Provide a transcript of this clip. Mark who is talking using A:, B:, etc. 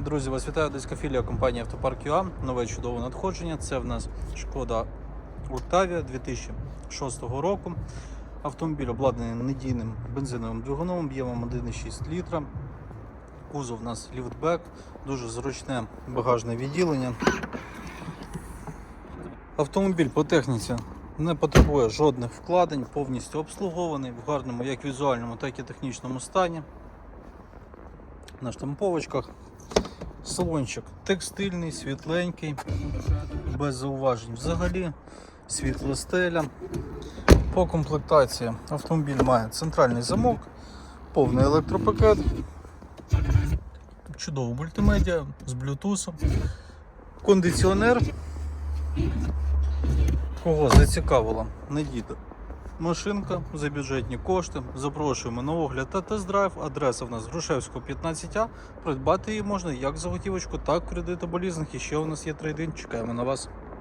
A: Друзі, вас вітаю Одеська філія компанії Автопарк ЮА. Нове чудове надходження. Це в нас шкода Octavia 2006 року. Автомобіль обладнаний надійним бензиновим двигуном, об'ємом 1,6 літра. Кузов у нас ліфтбек, дуже зручне багажне відділення. Автомобіль по техніці не потребує жодних вкладень, повністю обслугований в гарному як візуальному, так і технічному стані. На штамповочках. Салончик. Текстильний, світленький, без зауважень. Взагалі, світла стеля. По комплектації автомобіль має центральний замок, повний електропакет, чудову мультимедіа з блютусом, кондиціонер. Кого зацікавила надійна машинка за бюджетні кошти. Запрошуємо на огляд та тест-драйв. Адреса в нас Грушевського 15А. Придбати її можна як за готівочку, так кредит або лізинг. І ще у нас є трейдинг. Чекаємо на вас.